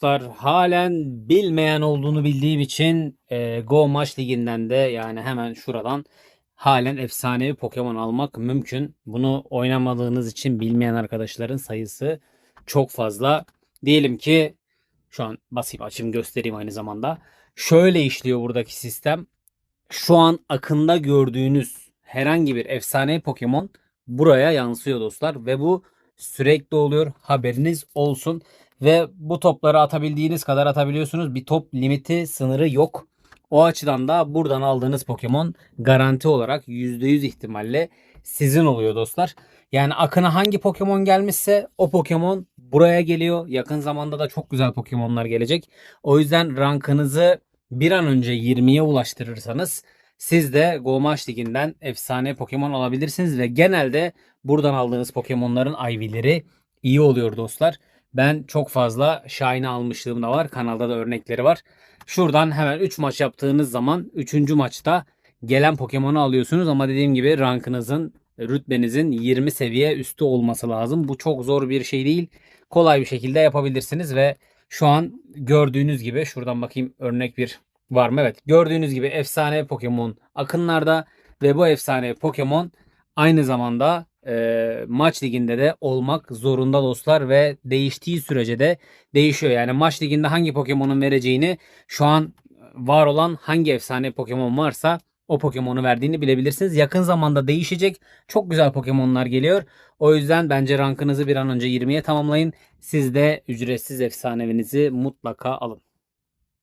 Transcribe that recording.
dostlar. Halen bilmeyen olduğunu bildiğim için e, Go Maç Ligi'nden de yani hemen şuradan halen efsanevi Pokemon almak mümkün. Bunu oynamadığınız için bilmeyen arkadaşların sayısı çok fazla. Diyelim ki şu an basayım açayım göstereyim aynı zamanda. Şöyle işliyor buradaki sistem. Şu an akında gördüğünüz herhangi bir efsanevi Pokemon buraya yansıyor dostlar ve bu sürekli oluyor. Haberiniz olsun. Ve bu topları atabildiğiniz kadar atabiliyorsunuz. Bir top limiti sınırı yok. O açıdan da buradan aldığınız Pokemon garanti olarak %100 ihtimalle sizin oluyor dostlar. Yani akına hangi Pokemon gelmişse o Pokemon buraya geliyor. Yakın zamanda da çok güzel Pokemon'lar gelecek. O yüzden rankınızı bir an önce 20'ye ulaştırırsanız siz de Go Maç Ligi'nden efsane Pokemon alabilirsiniz ve genelde buradan aldığınız Pokemon'ların IV'leri iyi oluyor dostlar. Ben çok fazla Shine almışlığım da var. Kanalda da örnekleri var. Şuradan hemen 3 maç yaptığınız zaman 3. maçta gelen Pokemon'u alıyorsunuz ama dediğim gibi rankınızın rütbenizin 20 seviye üstü olması lazım. Bu çok zor bir şey değil. Kolay bir şekilde yapabilirsiniz ve şu an gördüğünüz gibi şuradan bakayım örnek bir var mı? Evet. Gördüğünüz gibi efsane Pokemon akınlarda ve bu efsane Pokemon aynı zamanda e, maç liginde de olmak zorunda dostlar ve değiştiği sürece de değişiyor. Yani maç liginde hangi Pokemon'un vereceğini şu an var olan hangi efsane Pokemon varsa o Pokemon'u verdiğini bilebilirsiniz. Yakın zamanda değişecek. Çok güzel Pokemon'lar geliyor. O yüzden bence rankınızı bir an önce 20'ye tamamlayın. Siz de ücretsiz efsanevinizi mutlaka alın.